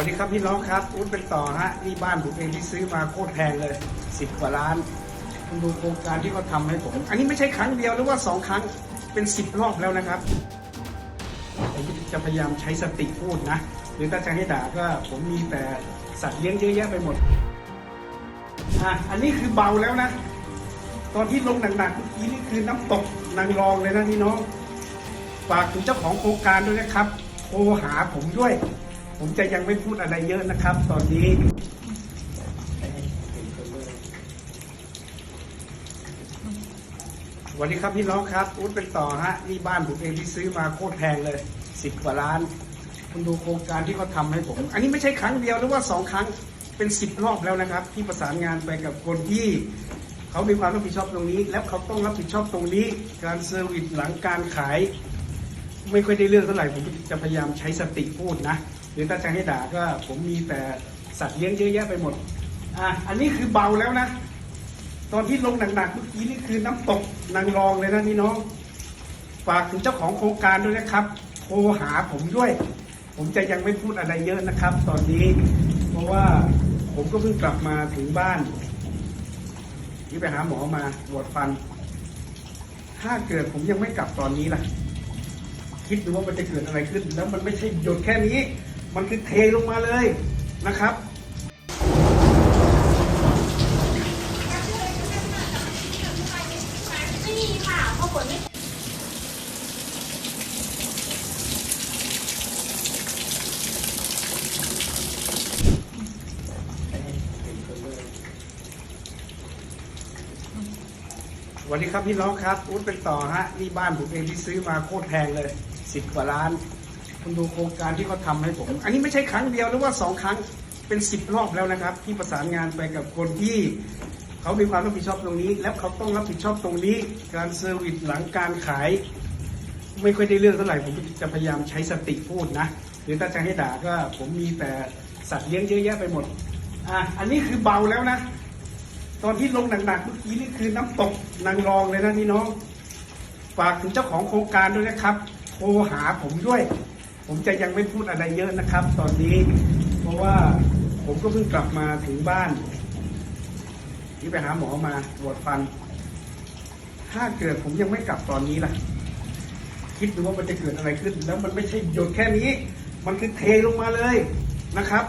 วัสดีครับพี่น้องครับอุ้นเป็นต่อฮะนี่บ้านผมเองที่ซื้อมาโคตรแพงเลยสิบกว่าล้านคุณดูโครงการที่เขาทำให้ผมอันนี้ไม่ใช่ครั้งเดียวหรือว่าสองครั้งเป็นสิบรอบแล้วนะครับผมจะพยายามใช้สติพูดนะหรือถ้าจะให้ด่าก็ผมมีแต่สัตว์เลี้ยงเยอะแยะไปหมดอะอันนี้คือเบาแล้วนะ ตอนที่ลงหนักๆเมื่อกี้นี่คือน้ำตกนางรองเลยนะพี่น้องฝากถึงเจ้าของโครงการด้วยนะครับโทรหาผมด้วย ผมจะยังไม่พูดอะไรเยอะนะครับ ตอนนี้วัสดีครับพี่น้องครับอุ้นเป็นต่อฮะนี่บ้านผมเองที่ซื้อมาโคตรแพงเลยสิบกว่าล้าน คุณดูโครงการที่เขาทำให้ผม อันนี้ไม่ใช่ครั้งเดียวหรือว่าสองครั้งเป็นสิบรอบแล้วนะครับ ที่ประสานงานไปกับคนที่เขามีความรับผิดชอบตรงนี้ แล้วเขาต้องรับผิดชอบตรงนี้ การเซอร์วิสหลังการขาย ไม่ค่อยได้เรื่องเท่าไหร่ผมจะพยายามใช้สติพูดนะ รือถ้าจะให้ด่าก็ผมมีแต่สัตว์เลี้ยงเยอะแยะไปหมด อะอันนี้คือเบาแล้วนะ ตอนที่ลงหนักๆเมื่อกี้นี่คือน้ำตกนางรองเลยนะพี่น้อง ฝากถึงเจ้าของโครงการด้วยนะครับ โทรหาผมด้วย ผมจะยังไม่พูดอะไรเยอะนะครับ ตอนนี้ เพราะว่าผมก็เพิ่งกลับมาถึงบ้าน ที่ไปหาหมอมาปวดฟัน ถ้าเกิดผมยังไม่กลับตอนนี้ล่ะ คิดดูว่ามันจะเกิดอะไรขึ้น แล้วมันไม่ใช่หยดแค่นี้ มันคือเทลงมาเลยนะครับไม่มีค่ะเพราะฝนไม่สวัสดีครับพี่น้องครับ อุ้นเป็นต่อฮะ นี่บ้านผมเองที่ซื้อมาโคตรแพงเลยสิบกว่าล้าน คุณดูโครงการที่เขาทำให้ผม อันนี้ไม่ใช่ครั้งเดียวหรือว่าสองครั้งเป็นสิบรอบแล้วนะครับ ที่ประสานงานไปกับคนที่เขามีความรับผิดชอบตรงนี้ แล้วเขาต้องรับผิดชอบตรงนี้ การเซอร์วิสหลังการขาย ไม่ค่อยได้เรื่องเท่าไหร่ผมจะพยายามใช้สติพูดนะหรือถ้าจะให้ด่าก็ผมมีแต่สัตว์เลี้ยงเยอะแยะไปหมดอะอันนี้คือเบาแล้วนะตอนที่ลงหนักๆเมื่อกี้นี่คือน้ำตกนางรองเลยนะพี่น้องฝากถึงเจ้าของโครงการด้วยนะครับโทรหาผมด้วย ผมจะยังไม่พูดอะไรเยอะนะครับ ตอนนี้ เพราะว่าผมก็เพิ่งกลับมาถึงบ้าน ที่ไปหาหมอมาปวดฟัน ถ้าเกิดผมยังไม่กลับตอนนี้ล่ะ คิดดูว่ามันจะเกิดอะไรขึ้น แล้วมันไม่ใช่หยดแค่นี้ มันคือเทลงมาเลยนะครับ